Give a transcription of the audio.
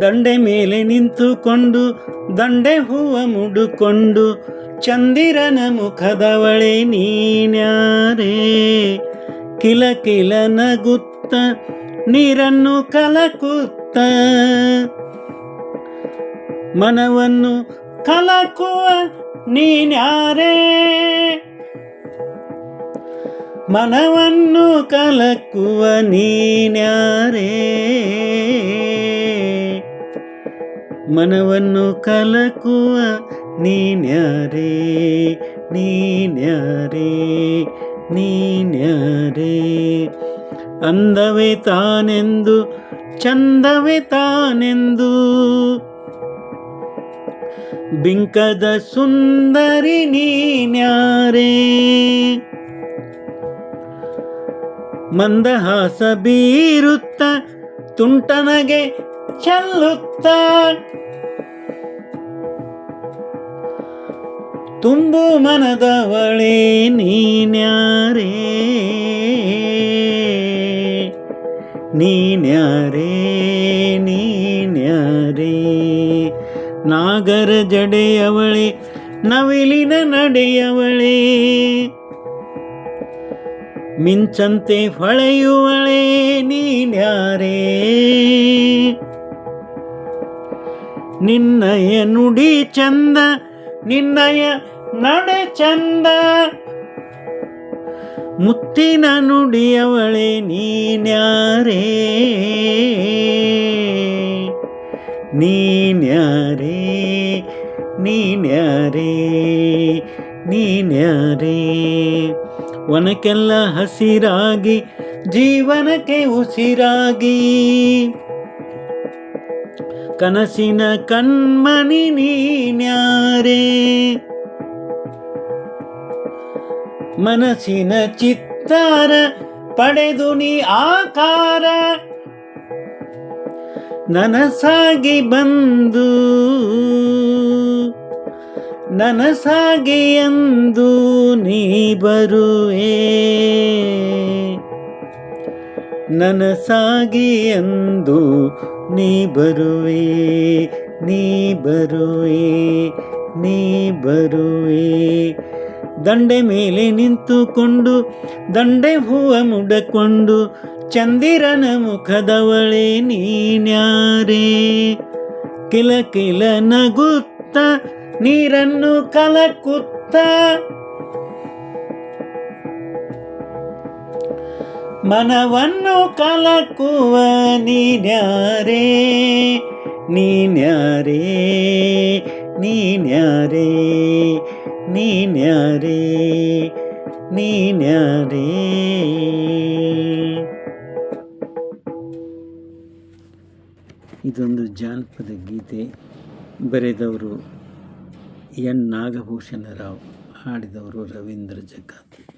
ದಂಡೆ ಮೇಲೆ ನಿಂತುಕೊಂಡು, ದಂಡೆ ಹೂವ ಮುಡುಕೊಂಡು, ಚಂದಿರನ ಮುಖದವಳೆ ನೀನ್ಯಾರೇ? ಕಿಲ ಕಿಲ ನಗುತ್ತ, ನೀರನ್ನು ಕಲಕುತ್ತ. ಮನವನ್ನು ಕಲಕುವ ನೀನ್ಯಾರೇ? ಮನವನ್ನು ಕಲಕುವ ನೀನ್ಯಾರೇ? ಮನವನ್ನು ಕಲಕುವ ನೀನ್ಯಾರೇ? ನೀನ್ಯಾರೇ? ನೀನ್ಯಾರೇ? ಅಂದವೇ ತಾನೆಂದು, ಚಂದವೇ ತಾನೆಂದು. ಬಿಂಕದ ಸುಂದರಿ ನೀನ್ಯಾರೇ? ಮಂದಹಾಸ ಬೀರುತ್ತ ತುಂಟನಗೆ ಚೆಲ್ಲುತ್ತ. ತುಂಬು ಮನದವಳೆ ನೀನ್ಯಾರೇ? ನೀನ್ಯಾರೇ ನೀನ್ಯಾರೇ? ನಾಗರ ಜಡೆಯವಳೆ ನವಿಲಿನ ನಡೆಯವಳೆ? ಮಿಂಚಂತೆ ಹೊಳೆಯುವಳೆ ನೀನ್ಯಾರೇ? ನಿನ್ನಯ ನುಡಿ ಚಂದ, ನಿನ್ನಯ ನಡೆ ಚಂದ. ಮುತ್ತಿನ ನುಡಿಯವಳೆ ನೀನ್ಯಾರೇ? ನೀನ್ಯಾರೇ? ನೀನ್ಯಾರೇ? ನೀನ್ಯಾರೇ? ವನಕ್ಕೆಲ್ಲ ಹಸಿರಾಗಿ ಜೀವನಕ್ಕೆ ಉಸಿರಾಗಿ. ಕನಸಿನ ಕಣ್ಮಣಿ ನೀನ್ಯಾರೇ? ಮನಸ್ಸಿನ ಚಿತ್ತಾರ ಪಡೆದು ನೀ ಆಕಾರ. ನನಸಾಗಿ ಬಂದು ನನಸಾಗಿ ಎಂದು ನೀ ಬರುವೆ. ನನಸಾಗಿ ಎಂದು ನೀ ಬರುವೆ. ನೀ ಬರುವೆ. ನೀ ಬರುವೆ. ದಂಡೆ ಮೇಲೆ ನಿಂತುಕೊಂಡು, ದಂಡೆ ಹೂವ ಮುಡಕೊಂಡು, ಚಂದಿರನ ಮುಖದವಳೆ ನೀನ್ಯಾರೇ? ಕಿಲ ಕಿಲ ನಗುತ್ತ ನೀರನ್ನು ಕಲಕುತ್ತ. ಮನವನ್ನು ಕಲಕುವ ನೀನ್ಯಾರೇ? ನೀನ್ಯಾರೇ? ನೀನ್ಯಾರೇ? ನೀನ್ಯಾರೇ? ನೀನ್ಯಾರೇ? ಇದೊಂದು ಜಾನಪದ ಗೀತೆ ಬರೆದವರು ಎನ್ ನಾಗಭೂಷಣ ರಾವ್ ಹಾಡಿದವರು ರವೀಂದ್ರ ಜಗ್ಗಾತಿ.